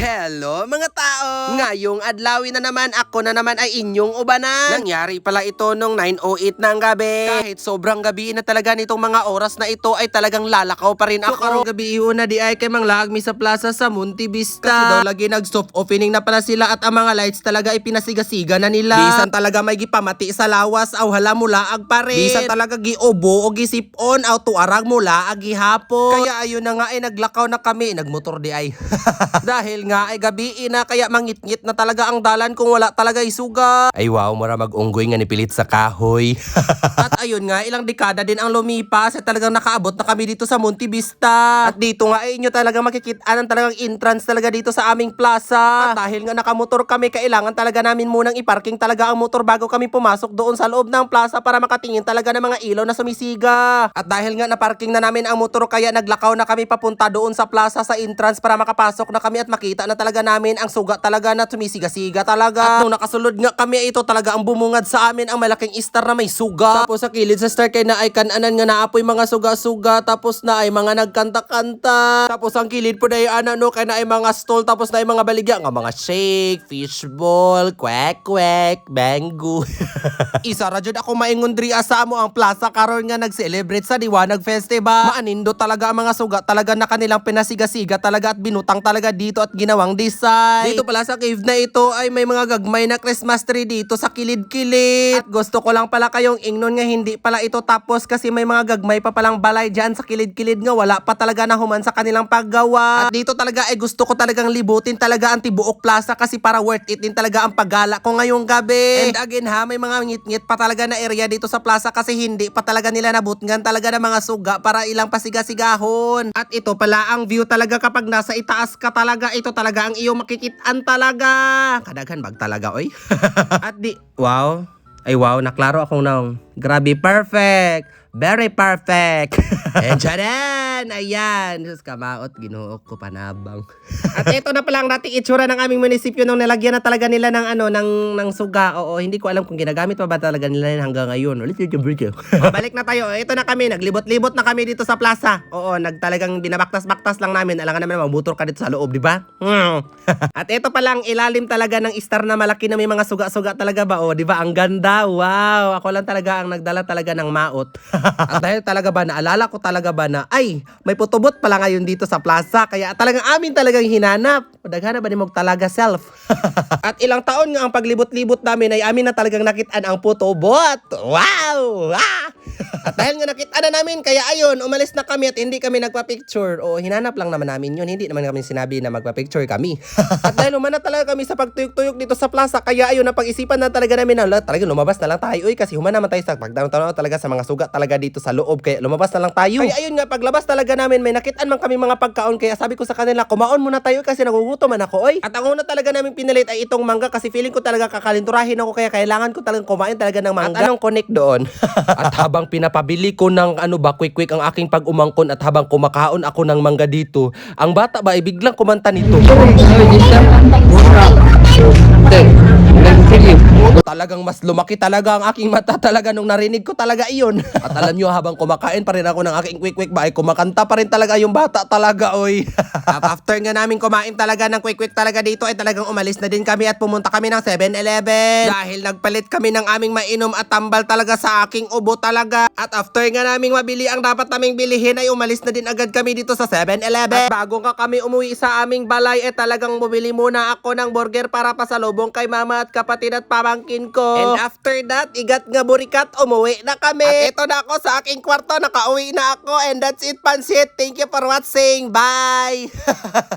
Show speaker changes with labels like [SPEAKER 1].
[SPEAKER 1] Hello mga tao! Ngayong adlawin na naman ako na naman ay inyong ubanan. Nangyari pala ito nung 9.08 ng gabi. Kahit sobrang gabi na talaga nitong mga oras na ito ay talagang lalakaw pa rin ako. So karong gabi una di ay kay manglagmi sa plaza sa Monte Vista. Kasi daw lagi nag-soft opening na pala sila at ang mga lights talaga ay pinasiga-siga na nila. Bisan talaga may gipamati sa lawas aw hala mula ag pa rin. Bisan talaga giubo o gisipon aw tuarag mula ag gihapon. Kaya ayun na nga ay naglakaw na kami. Nagmotor di ay. Dahil nga ay gabi na kaya mangit-ngit na talaga ang dalan kung wala talaga isuga. Ay wow, mura mag-unggoy nga nipilit sa kahoy. at ayun nga, ilang dekada din ang lumipas at talagang nakaabot na kami dito sa Monte Vista. At dito nga ay inyo talaga makikitaan talagang entrance talaga dito sa aming plaza. At dahil nga nakamotor kami, kailangan talaga namin munang iparking talaga ang motor bago kami pumasok doon sa loob ng plaza para makatingin talaga ng mga ilaw na sumisiga. At dahil nga naparking na namin ang motor kaya naglakaw na kami papunta doon sa plaza sa entrance para makapasok na kami at makita na talaga namin ang suga talaga na sumisiga-siga talaga. At nung nakasulod nga kami, ito talaga ang bumungad sa amin ang malaking star na may suga. Tapos sa kilid sa star kay na ay kananan nga naapoy mga suga-suga tapos na ay mga nagkanta-kanta. Tapos ang kilid po na ay ano no kay na ay mga stall tapos na ay mga baligya nga mga shake, fishball, kwek kwek, banggu. Isa ra jud ako maingon diri asa mo ang plaza karon nga nag-celebrate sa Diwanag Festival. Maanindo talaga ang mga suga talaga na kanilang pinasiga-siga talaga at binutang talaga dito at ginawang design. Dito pala sa cave na ito ay may mga gagmay na Christmas tree dito sa kilid-kilid. At gusto ko lang pala kayong ingnon nga hindi pala ito tapos kasi may mga gagmay pa palang balay dyan sa kilid-kilid nga wala pa talaga na human sa kanilang paggawa. At dito talaga ay gusto ko talagang libutin talaga ang Tibuok Plaza kasi para worth it din talaga ang paggala ko ngayong gabi. And again ha, may mga ngit-ngit pa talaga na area dito sa plaza kasi hindi pa talaga nila nabutngan talaga ng mga suga para ilang pasiga-sigahon. At ito pala ang view talaga kapag nasa itaas ka talaga, ito talaga ang iyong makikitaan talaga. Kadaghan bag talaga, oy. At di, wow. Ay wow, naklaro akong naong. Grabe, perfect. Very perfect. And tcharan! Ayan. Diyos kamaot, ginuok ko panabang. At ito na pala ang dating itsura ng aming munisipyo nung nalagyan na talaga nila ng ano, ng, ng suga. Oo, hindi ko alam kung ginagamit pa ba talaga nila yun hanggang ngayon. Ulit yung video. o, balik na tayo. Ito na kami, naglibot-libot na kami dito sa plaza. Oo, nagtalagang binabaktas-baktas lang namin. Alangan naman, mabutor ka dito sa loob, di ba? At ito pala ang ilalim talaga ng star na malaki na may mga suga-suga talaga ba? O, di ba? Ang ganda. Wow. Ako lang talaga ang nagdala talaga ng maot. At dahil talaga ba, naalala ko talaga ba na, ay, may putubot pala ngayon dito sa plaza. Kaya talagang amin talagang hinanap. Daghana ba ni mong talaga self? At ilang taon nga ang paglibot-libot namin ay amin na talagang nakitaan ang putubot. Wow! Ah! At dahil nga nakita na namin, kaya ayun, umalis na kami at hindi kami nagpa-picture. O hinanap lang naman namin yun, hindi naman kami sinabi na magpa-picture kami. at dahil umana talaga kami sa pagtuyok-tuyok dito sa plaza, kaya ayun, napag-isipan na talaga namin na, "Ala, talaga lumabas na lang tayo. Uy, kasi humana naman tayo sa pagtanaw talaga sa mga suga talaga dito sa loob, kaya lumabas na lang tayo. Kaya ayun nga, paglabas talaga namin, may nakitaan man kami mga pagkaon, kaya sabi ko sa kanila, kumaon muna tayo kasi nagugutom man ako, oy. At ang una talaga namin pinalit ay itong mangga kasi feeling ko talaga kakalinturahin ako, kaya kailangan ko talagang kumain talaga ng mangga. At anong connect doon? at habang pinapabili ko ng ano ba, quick-quick ang aking pag-umangkon at habang kumakaon ako ng mangga dito, ang bata ba ay biglang kumanta nito. Talagang mas lumaki talaga ang aking mata talaga nung narinig ko talaga iyon. At alam nyo, habang kumakain pa rin ako ng aking quick-quick ba, ay kumakanta pa rin talaga yung bata talaga, oy. at after nga namin kumain talaga ng quick-quick talaga dito, ay talagang umalis na din kami at pumunta kami ng 7-Eleven. Dahil nagpalit kami ng aming mainom at tambal talaga sa aking ubo talaga. At after nga naming mabili ang dapat naming bilihin, ay umalis na din agad kami dito sa 7-Eleven. At bago nga kami umuwi sa aming balay, eh talagang bumili muna ako ng burger para pasalubong kay mama at kapatid at pamangkin ko. And after that, igat nga burikat, umuwi na kami. At ito na ako sa aking kwarto, nakauwi na ako. And that's it, Pansit. Thank you for watching. Bye!